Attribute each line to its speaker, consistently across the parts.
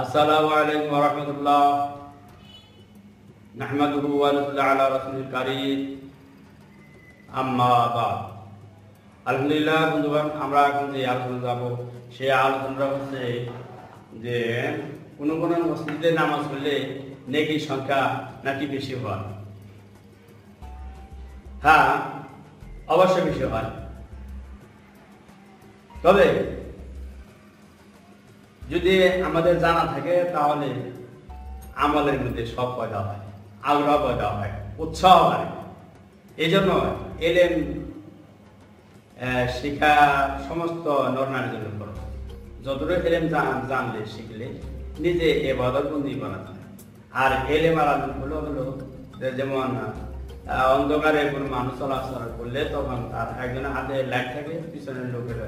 Speaker 1: আসসালামু আলাইকুম রাহমাতুল্লাহ। নাহমাদুহু ওয়া নুসাল্লি আলা আম্মা আলহামদুলিল্লাহ, বন্ধুগণ, আমরা এখন যে আলোচনা যাব, সেই আলোচনাটা হচ্ছে যে কোন কোন মসজিদে নামাজ পড়লে নেকির সংখ্যা নাকি বেশি হয়? হ্যাঁ অবশ্যই বেশি হয়। তবে যদি আমাদের জানা থাকে, তাহলে আমলের মধ্যে সব পয়দা হয়, আগ্রহ পয়দা হয়, উৎসাহ হয়। এই জন্য এলেন শিক্ষা সমস্ত নরনারীর জন্য করো। যতটুকু এলেম জানলে, শিখলে, নিজে এ বদলবন্দি বানাতে আর এলেম আলম হলো হলো, যেমন অন্ধকারে কোনো মানুষ চলাচল করলে তখন তার একজনের হাতে লাইট থাকে, পিছনের লোকের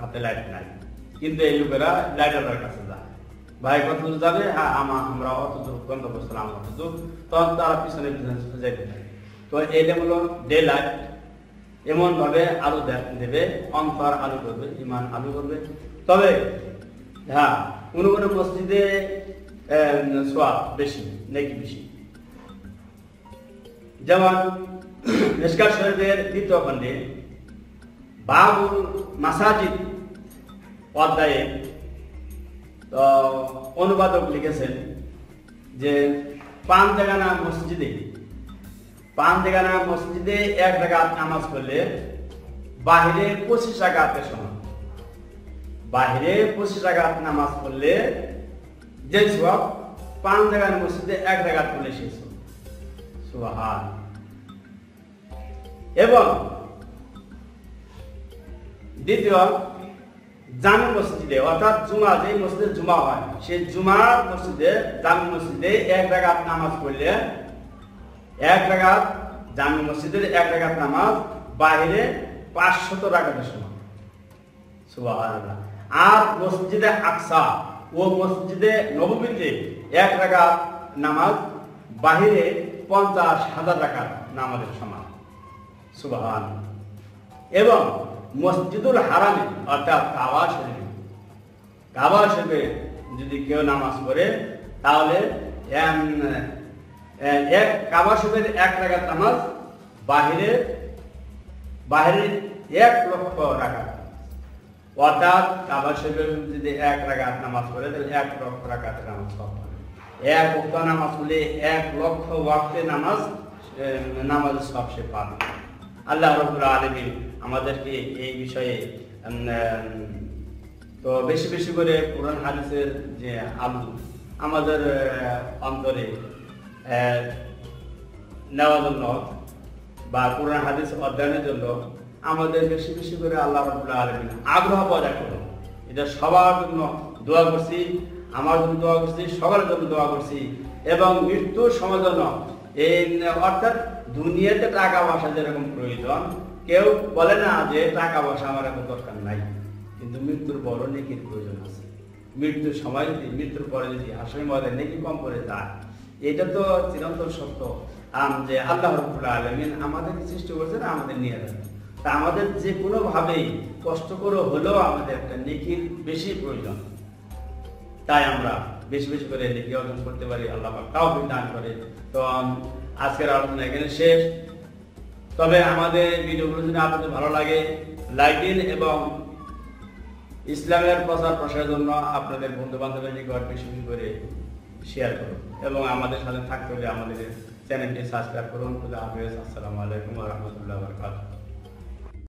Speaker 1: হাতে লাইট নাই। কিন্তু এই লোকেরা লাইটারের কাছে যায়। ভাই, কত যাবে? হ্যাঁ আমা, আমরা অত দূর, গন্তব্যস্থল আমরা অত দূর। তখন তারা পিছনে পিছনে যাইতে থাকে। তো এইটা হলো ডে লাইট এমন ভাবে আলু দেবে অন্তর আলু করবে ইমান আলু করবে। তবে হ্যাঁ কোনো কোন মসজিদে সোয়াব বেশি, নাকি বেশি। যেমন মেসকার শরীফের দ্বিতীয় খণ্ডে বাবুল মাসাজিদ অধ্যায়ে তো অনুবাদক লিখেছেন যে পান দেগানা মসজিদে পান দেগানা মসজিদে এক রাকাত নামাজ পড়লে বাহিরে পঁচিশ রাকাতের সমান। বাহিরে পঁচিশ রাকাত নামাজ পড়লে যে সব পান দেগানা মসজিদে এক রাকাত পড়লে সেই সব সুবহান। এবং দ্বিতীয়, জামি মসজিদে, অর্থাৎ জুমা যে মসজিদে জুমা হয়, সেই জুমা মসজিদে, জামি মসজিদে এক রাকাত নামাজ পড়লে, এক রাকাত জামি মসজিদের এক রাকাত নামাজ বাইরে পাঁচশত রাকাতের সমান। আর মসজিদে আকসা ও মসজিদে নববীতে এক রাকাত নামাজ বাহিরে পঞ্চাশ হাজার রাকাত নামাজের সমান। সুবহান। এবং মসজিদুল হারামে অর্থাৎ কাবা শরীফে। কাবা শরীফে যদি কেউ নামাজ পড়ে তাহলে এক কাবা শরীফের এক রাকাত নামাজ বাহিরে বাহিরে এক লক্ষ রাকাত। অর্থাৎ কাবা শরীফের যদি এক রাকাত নামাজ পড়ে তাহলে এক লক্ষ রাকাত নামাজ। এক ওয়াক্ত নামাজ পড়লে এক লক্ষ ওয়াক্তে নামাজ এ, নামাজের সব সে পাবে। আল্লাহ রবুল আলমী আমাদেরকে এই বিষয়ে তো বেশি বেশি করে কোরআন হাদিসের যে আলু আমাদের অন্তরে নেওয়ার জন্য বা কোরআন হাদিস অধ্যয়নের জন্য আমাদের বেশি বেশি করে আল্লাহ রবুল্লাহ আলমিন আগ্রহ পয়দা করুন। এটা সবার জন্য দোয়া করছি, আমার জন্য দোয়া করছি, সবার জন্য দোয়া করছি এবং মৃত্যুর সময় জন্য এই অর্থাৎ দুনিয়াতে টাকা পয়সা যেরকম প্রয়োজন, কেউ বলে না যে টাকা পয়সা আমার এখন দরকার নাই। কিন্তু মৃত্যুর বড় নেকির প্রয়োজন আছে। মৃত্যুর সময় যদি, মৃত্যুর পরে যদি আসলে মধ্যে নেকি কম করে যায়, এটা তো চিরন্তন সত্য। আম যে আল্লাহ রবুল্লাহ আলমিন আমাদেরকে সৃষ্টি করেছেন, আমাদের নিয়ে যাবেন তা আমাদের যে কোনো ভাবেই কষ্ট করে হলেও আমাদের একটা নেকির বেশি প্রয়োজন। তাই আমরা বেশি বেশি করে নেকি অর্জন করতে পারি, আল্লাহ তাও দান করে। তো আজকের আলোচনা এখানে শেষ। তবে আমাদের ভিডিওগুলো যদি আপনাদের ভালো লাগে লাইক দিন এবং ইসলামের প্রচার প্রসারের জন্য আপনাদের বন্ধু বান্ধবের নিকট বেশি বেশি করে শেয়ার করুন এবং আমাদের সাথে থাকতে হলে আমাদের চ্যানেলটি সাবস্ক্রাইব করুন। আসসালামু আলাইকুম রহমতুল্লাহ বরকাত